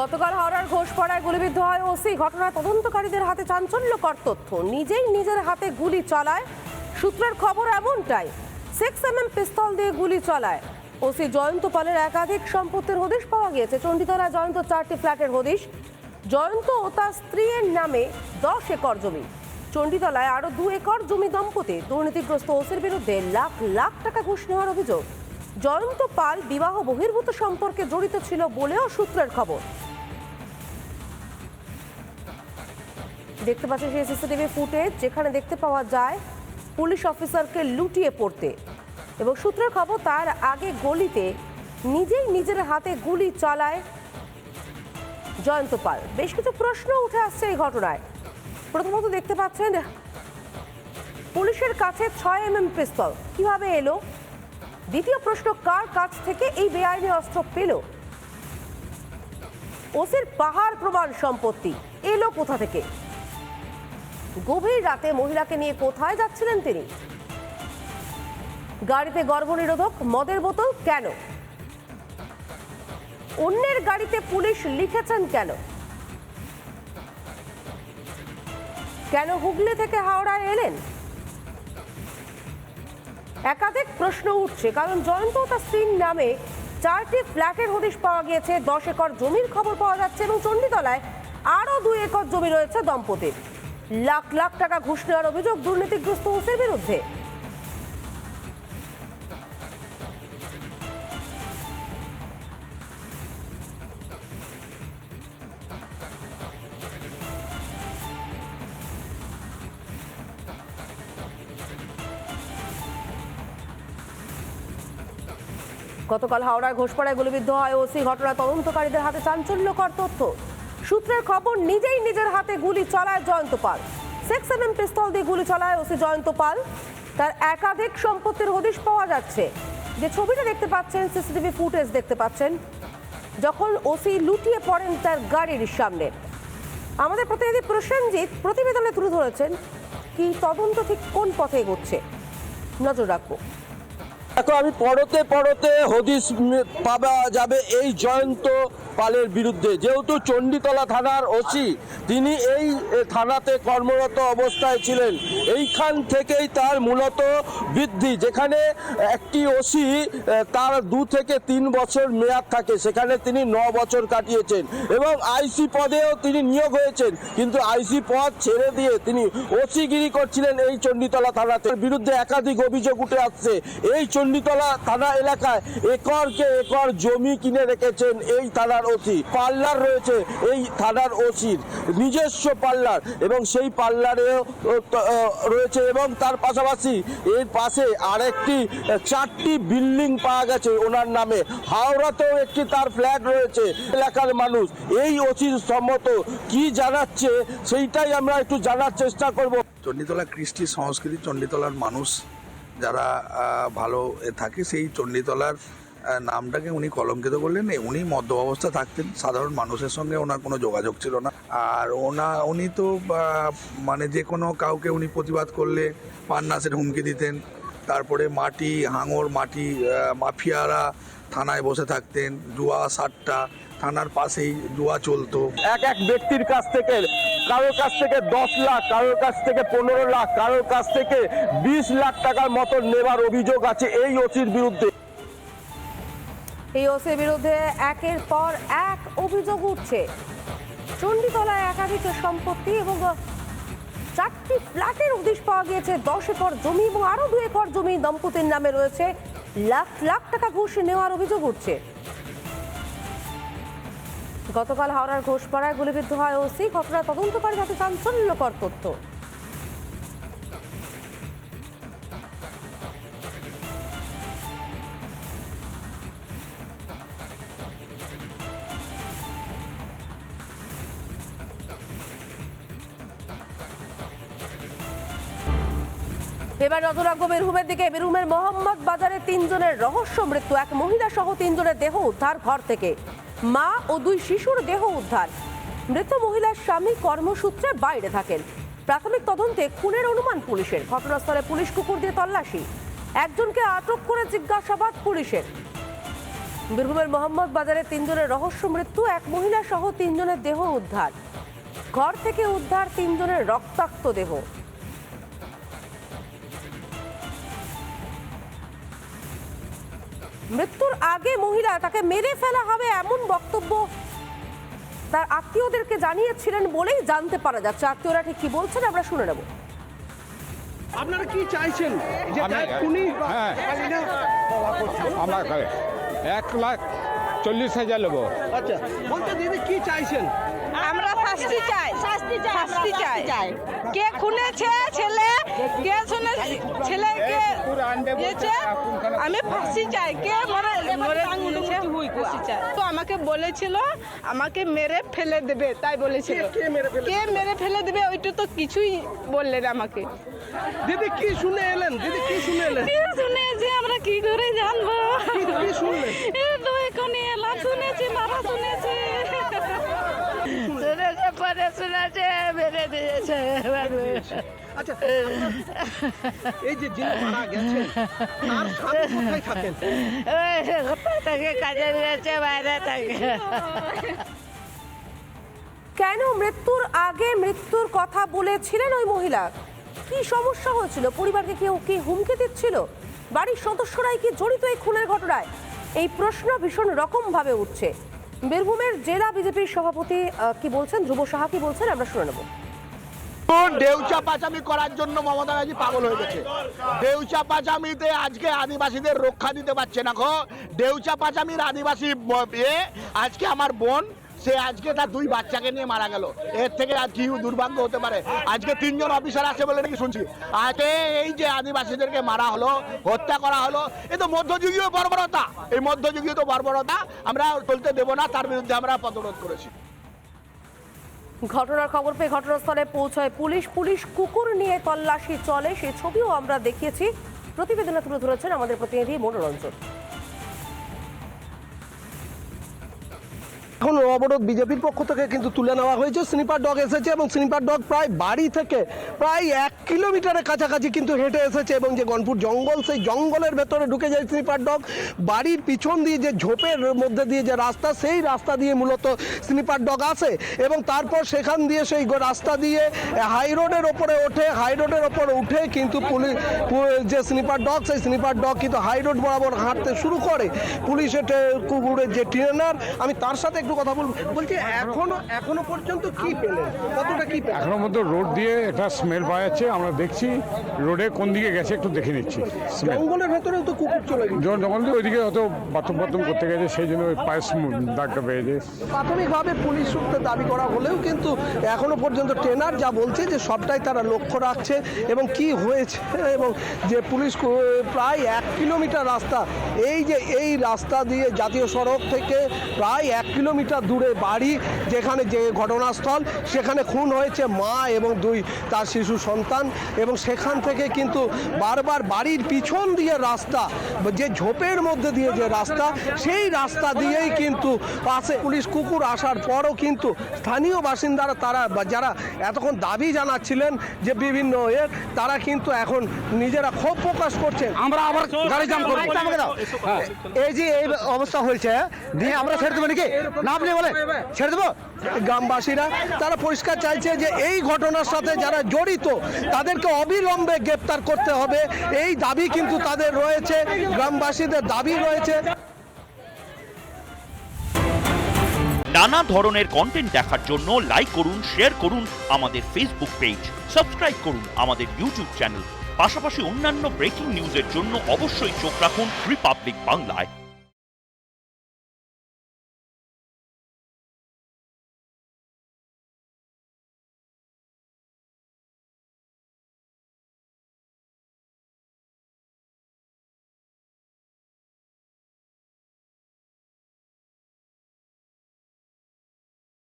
গতকাল হাওড়ার ঘোষপাড়ায় গুলিবিদ্ধ হয় ওসি। ঘটনায় তদন্তকারীদের হাতে চাঞ্চল্যকর তথ্য। নিজেই নিজের হাতে গুলি চালায়। সূত্রের খবর এমনটাই। সিক্স এম পিস্তল দিয়ে গুলি চালায়। ওসি জয়ন্ত পালের একাধিক সম্পত্তির হদিশ পাওয়া গিয়েছে। চণ্ডীতলা জয়ন্ত চারটি ফ্ল্যাটের হদিশ। জয়ন্ত ও তার স্ত্রীর নামে দশ একর জমি। চণ্ডীতলায় আরও দু একর জমি দম্পতি। দুর্নীতিগ্রস্ত ওসির বিরুদ্ধে লাখ লাখ টাকা ঘুষ নেওয়ার অভিযোগ। জয়ন্ত পাল বিবাহ বহির্ভূত সম্পর্কে জড়িত ছিল বলেও সূত্রের খবর। দেখতে পাচ্ছেন সেই সিসিটিভি ফুটেজ, যেখানে দেখতে পাওয়া যায় পুলিশ অফিসারকে লুটিয়ে পড়তে। এবং সূত্রের খবর, তার আগে গলিতে নিজেই নিজের হাতে গুলি চালায় জয়ন্ত পাল। বেশ কিছু প্রশ্ন উঠে আসছে এই ঘটনায়। প্রথমত দেখতে পাচ্ছেন, পুলিশের কাছে ছয় এম এম পিস্তল। কীভাবে এলো? দ্বিতীয় প্রশ্ন, কার কাছ থেকে এই বেআইনি অস্ত্র পেল? ওসির পাহাড় প্রমাণ সম্পত্তি, এলো কোথা থেকে? গভীর রাতে মহিলাকে নিয়ে কোথায় যাচ্ছিলেন তিনি? গাড়িতে গর্ভনিরোধক মদের বোতল কেন? অন্যের গাড়িতে পুলিশ লিখেছেন কেন? কেন হুগলি থেকে হাওড়ায় এলেন? একাধিক প্রশ্ন উঠছে, কারণ জয়ন্ত তার স্ত্রীর নামে চারটি ফ্ল্যাটের হদিশ পাওয়া গিয়েছে, দশ একর জমির খবর পাওয়া যাচ্ছে এবং চণ্ডীতলায় আরও দুই একর জমি রয়েছে দম্পতির। লাখ লাখ টাকা ঘুষ নেওয়ার অভিযোগ দুর্নীতিগ্রস্ত ওসির বিরুদ্ধে। গতকাল হাওড়ার ঘোষপাড়ায় গুলিবিদ্ধ হয় ওসি। ঘটনা তদন্তকারীদের হাতে চাঞ্চল্যকর তথ্য। সূত্রের খবর, নিজেই নিজের হাতে গুলি চালায় Jayanta Pal. Six M M pistol দিয়ে গুলি চালায় ওসি জয়ন্ত পাল। তার একাধিক সম্পত্তির হদিশ পাওয়া যাচ্ছে। যে ছবিটা দেখতে পাচ্ছেন, সিসিটিভি ফুটেজ দেখতে পাচ্ছেন, যখন ওসি লুটিয়ে পড়েন তার গাড়ির সামনে। আমাদের প্রতিনিধি প্রসেনজিৎ প্রতিবেদনে তুলে ধরেছেন কি তদন্ত ঠিক কোন পথে এগোচ্ছে। নজর রাখব। দেখো আমি পড়তে পড়তে হদিস পাওয়া যাবে এই জয়ন্ত পালের বিরুদ্ধে। যেহেতু চণ্ডীতলা থানার ওসি, তিনি এই থানাতে কর্মরত অবস্থায় ছিলেন। এইখান থেকেই তার মূলত বৃদ্ধি, যেখানে একটি ওসি তার দু থেকে তিন বছর মেয়াদ থাকে। সেখানে তিনি ন বছর কাটিয়েছেন এবং আইসি পদেও তিনি নিয়োগ হয়েছেন। কিন্তু আইসি পদ ছেড়ে দিয়ে তিনি ওসিগিরি করছিলেন এই চণ্ডীতলা থানাতে। বিরুদ্ধে একাধিক অভিযোগ উঠে আসছে। এই চণ্ডীতলা থানা এলাকায় একরকে একর জমি কিনে রেখেছেন এই থানার ওসি, পার্লার রয়েছে এই থানার ওসির, নিজস্ব পার্লার এবং সেই পার্লারেও রয়েছে এবং তার পাশাপাশি এর পাশে আরেকটি, চারটি বিল্ডিং পাওয়া গেছে ওনার নামে। হাওড়াতেও একটি তার ফ্ল্যাট রয়েছে, এলাকার মানুষ। এই ওসির সম্মত কি জানাচ্ছে সেইটাই আমরা একটু জানার চেষ্টা করব। চণ্ডীতলা কৃষ্টি সংস্কৃতি, চণ্ডীতলার মানুষ যারা ভালো থাকে, সেই চণ্ডীতলার নামটাকে উনি কলঙ্কিত করলেন। উনি মদ্য অবস্থা থাকতেন, সাধারণ মানুষের সঙ্গে ওনার কোনো যোগাযোগ ছিল না। আর ওনা, উনি তো মানে যে কোনো কাউকে উনি প্রতিবাদ করলে পান্নাসের হুমকি দিতেন। তারপরে মাটি, হাঙর, মাটি মাফিয়ারা থানায় বসে থাকতেন জুয়া সাতটা, থানার পাশেই জুয়া চলতো। এক এক ব্যক্তির কাছ থেকে, কারোর কাছ থেকে দশ লাখ, কারোর কাছ থেকে পনেরো লাখ, কারোর কাছ থেকে বিশ লাখ টাকার মতো নেবার অভিযোগ আছে এই ওসির বিরুদ্ধে। এই ওসির বিরুদ্ধে একের পর এক অভিযোগ উঠছে। চণ্ডীতলায় একাধিক সম্পত্তি এবং চারটি ফ্ল্যাটের হদিশ পাওয়া গিয়েছে। দশ একর জমি এবং আরও দু একর জমি দম্পতির নামে রয়েছে। লাখ লাখ টাকা ঘুষ নেওয়ার অভিযোগ উঠছে। গতকাল হাওড়ার ঘোষপাড়ায় গুলিবিদ্ধ হয় ওসি। ঘটনা তদন্তকারী হাতে চাঞ্চল্যকর তথ্য। এবার নজর রাখব বীরভূমের দিকে। বীরভূমের মোহাম্মদ বাজারে তিনজনের রহস্য মৃত্যু। এক মহিলা সহ তিনজনের দেহ উদ্ধার ঘর থেকে। মা ও দুই শিশুর দেহ উদ্ধার। মৃত মহিলার স্বামী কর্মসূত্রে বাইরে থাকেন। প্রাথমিক তদন্তে খুনের অনুমান পুলিশের। ঘটনাস্থলে পুলিশ কুকুর দিয়ে তল্লাশি। একজনকে আটক করে জিজ্ঞাসাবাদ পুলিশের। বীরভূমের মোহাম্মদ বাজারে তিনজনের রহস্য মৃত্যু। এক মহিলা সহ তিনজনের দেহ উদ্ধার। ঘর থেকে উদ্ধার তিনজনের রক্তাক্ত দেহ। মৃত্যুর আগে মহিলা তাকে মেরে ফেলা হবে এমন বক্তব্য তার আত্মীয়দেরকে জানিয়েছিলেন বলেই জানতে পারা যাচ্ছে। আত্মীয়রা ঠিক কি বলছেন আমরা শুনে নেব। আপনারা কি চাইছেন হ্যাঁ। আমার এক লাখ চল্লিশ হাজার নেব। আচ্ছা বলতে দিদি কি চাইছেন? আমরা শাস্তি চাই। শাস্তি চাই শাস্তি চাই। কে খুনেছে ছেলে? কে শুনে ছেলেকে দিয়েছে? আমি ফাঁসি চাই। কে মরে মরে ফাঁসি চাই। তো আমাকে বলেছিল আমাকে মেরে ফেলে দেবে তাই বলেছিল। কে মেরে ফেলে কে মেরে ফেলে দেবে ওইটা তো কিছুই বললেন আমাকে। দিদি কি শুনে এলেন? দিদি কি শুনে এলেন? শুনে শুনেছি আমরা কি করে জানব? কি কি শুনলেন এ তো এখনই এলাম শুনেছি মারা শুনেছি শুনেছে পরে শুনেছে মেরে দিয়েছে আচ্ছা এই যে যিনি মারা গেছেন তার স্বামী কোথায় থাকেন? কোথায় কাজে দিয়েছে বাইরে থাকে। কেন মৃত্যুর আগে মৃত্যুর কথা বলেছিলেন ওই মহিলা? কি সমস্যা হয়েছিল? পরিবারকে কেউ কি হুমকি দিচ্ছিল? বাড়ির সদস্যরাই কি জড়িত এই খুনের ঘটনায়? এই প্রশ্ন ভীষণ রকম ভাবে উঠছে। বীরভূমের জেলা বিজেপির সভাপতি কি বলছেন? ধ্রুব সাহা কি বলছেন? আমরা শুনে নেব। দেউচা পাচামি করার জন্য মমতা ব্যানার্জি পাগল হয়ে গেছে? দেউচা পাচামিতে আজকে আদিবাসীদের রক্ষা দিতে পারছে না গো। দেউচা পাচামির আদিবাসী আজকে আমার বোন সে আজকে তার দুই বাচ্চাকে নিয়ে মারা গেল। এর থেকে আর কি দুর্ভাগ্য হতে পারে? আজকে তিনজন অফিসার আছে বলে নাকি শুনছি। আজকে এই যে আদিবাসীদেরকে মারা হলো, হত্যা করা হলো, এ তো মধ্যযুগীয় বর্বরতা। এই মধ্যযুগীয় তো বর্বরতা আমরা চলতে দেবো না, তার বিরুদ্ধে আমরা পদরোধ করেছি। ঘটনার খবর পেয়ে ঘটনাস্থলে পৌঁছায় পুলিশ। পুলিশ কুকুর নিয়ে তল্লাশি চলে। সেই ছবিও আমরা দেখিয়েছি। প্রতিবেদনে তুলে ধরেছেন আমাদের প্রতিনিধি মনোরঞ্জন। এখন অবরোধ বিজেপির পক্ষ থেকে কিন্তু তুলে নেওয়া হয়েছে। স্নিপার ডগ এসেছে এবং স্নিপার ডগ প্রায় বাড়ি থেকে প্রায় এক কিলোমিটারের কাছাকাছি কিন্তু হেঁটে এসেছে এবং যে গনপুর জঙ্গল, সেই জঙ্গলের ভেতরে ঢুকে যায় স্নিপার ডগ বাড়ির পিছন দিয়ে যে ঝোপের মধ্যে দিয়ে যে রাস্তা, সেই রাস্তা দিয়ে মূলত স্নিপার ডগ আসে এবং তারপর সেখান দিয়ে সেই রাস্তা দিয়ে হাই রোডের ওপরে ওঠে। হাই রোডের ওপরে উঠে কিন্তু পুলিশ যে স্নিপার ডগ সেই স্নিপার ডগ কিন্তু হাই রোড বরাবর হাঁটতে শুরু করে। পুলিশের কুকুরের যে ট্রেনার আমি তার সাথে একটু কথা বলব? বলছি এখনও এখনও পর্যন্ত কি পেলেন কতটা কি পেলেন এখনও মধ্যে রোড দিয়ে একটা স্মেল পাওয়া যাচ্ছে আমরা দেখছি। রোডে কোন দিকে গেছে একটু দেখে নিচ্ছি জঙ্গলের ভেতরেও তো কুকুর চলে গেছে। যখন ওইদিকে হয়তো বাথরুম বাথরুম করতে গেছে সেই জন্য ওই পায়ের স্মু- দাগটা পেয়েছে প্রাথমিকভাবে পুলিশ সূত্রে দাবি করা হলেও কিন্তু এখনও পর্যন্ত ট্রেনার যা বলছে যে সবটাই তারা লক্ষ্য রাখছে এবং কি হয়েছে এবং যে পুলিশ প্রায় এক কিলোমিটার রাস্তা এই যে এই রাস্তা দিয়ে জাতীয় সড়ক থেকে প্রায় এক কিলোমিটার দূরে বাড়ি যেখানে যে ঘটনাস্থল সেখানে খুন হয়েছে মা এবং দুই তার শিশু সন্তান এবং সেখান থেকে কিন্তু বারবার বাড়ির পিছন দিয়ে রাস্তা যে ঝোপের মধ্যে দিয়ে যে রাস্তা সেই রাস্তা দিয়েই কিন্তু পাশে পুলিশ কুকুর আসার পরও কিন্তু স্থানীয় বাসিন্দারা তারা বা যারা এতক্ষণ দাবি জানাচ্ছিলেন যে বিভিন্ন এর তারা কিন্তু এখন নিজেরা ক্ষোভ প্রকাশ করছেন। আমরা আবার গাড়ি জাম করব। এই যে এই অবস্থা হয়েছে দিয়ে আমরা ছেড়ে দেবো নাকি? না আপনি বলে, ছেড়ে দেবো? গ্রামবাসীরা তারা পরিষ্কার চাইছে যে এই ঘটনার সাথে যারা জড়িত, তাদেরকে অবিলম্বে গ্রেপ্তার করতে হবে। এই দাবি কিন্তু তাদের রয়েছে, গ্রামবাসীদের দাবি রয়েছে। নানা ধরনের কন্টেন্ট দেখার জন্য লাইক করুন শেয়ার করুন আমাদের ফেসবুক পেজ সাবস্ক্রাইব করুন আমাদের ইউটিউব চ্যানেল পাশাপাশি অন্যান্য ব্রেকিং নিউজের জন্য অবশ্যই চোখ রাখুন রিপাবলিক বাংলায়